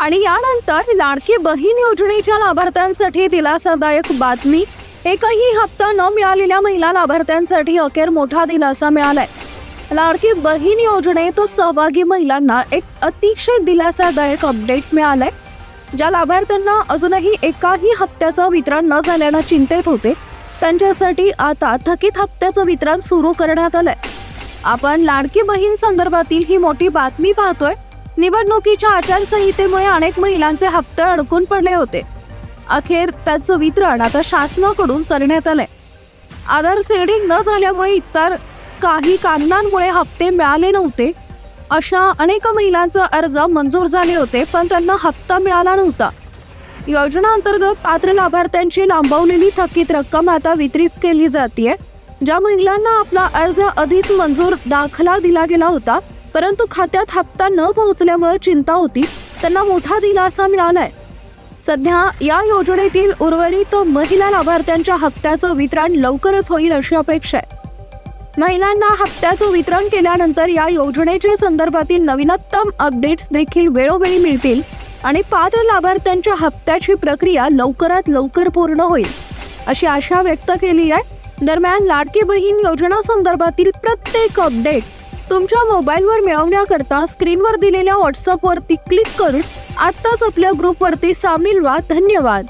आणि यानंतर लाडकी बहीण योजनेच्या लाभार्थ्यांसाठी दिलासादायक बातमी. एकही हप्ता न मिळालेल्या महिला लाभार्थ्यांसाठी अखेर मोठा दिलासा मिळालाय. लाडकी बहीण योजनेत सहभागी महिलांना एक अतिशय दिलासादायक अपडेट मिळालाय. ज्या लाभार्थ्यांना अजूनही एकाही हप्त्याचं वितरण न झाल्यानं चिंतेत होते त्यांच्यासाठी आता थकीत हप्त्याचं वितरण सुरू करण्यात आलंय. आपण लाडकी बहीण संदर्भातील ही मोठी बातमी पाहतोय. निवडणुकीच्या आचारसंहितेमुळे अनेक महिलांचे हप्ते अडकून पडले होते. अखेर त्याचं वितरण आता शासनाकडून करण्यात आलंय आधार सेडिंग न झाल्यामुळे इतर काही कारणांमुळे हप्ते मिळाले नव्हते. अशा अनेक महिलांचा अर्ज मंजूर झाले होते पण त्यांना हप्ता मिळाला नव्हता. योजना अंतर्गत पात्र लाभार्थ्यांची लांबवलेली थकीत रक्कम आता वितरित केली जाते ज्या महिलांना आपला अर्ज आधीच मंजूर दाखला दिला गेला होता परंतु खात्यात हप्ता न पोहोचल्यामुळे चिंता होती. त्यांना मोठा दिलासा मिळालाय. सध्या या योजनेतील उर्वरित महिला लाभार्थ्यांच्या हप्त्याचं वितरण लवकरच होईल अशी अपेक्षा आहे. महिलांना हप्त्याचं वितरण केल्यानंतर या योजनेच्या संदर्भातील नवीनतम अपडेट्स देखील वेळोवेळी मिळतील आणि पात्र लाभार्थ्यांच्या हप्त्याची प्रक्रिया लवकरात लवकर पूर्ण होईल अशी आशा व्यक्त केली आहे. दरम्यान लाडकी बहीण योजना संदर्भातील प्रत्येक अपडेट तुमच्या मोबाईलवर मिळवण्याकरता स्क्रीनवर दिलेल्या व्हॉट्सअपवरती क्लिक करून आत्ताच आपल्या ग्रुपवरती सामील व्हा. धन्यवाद.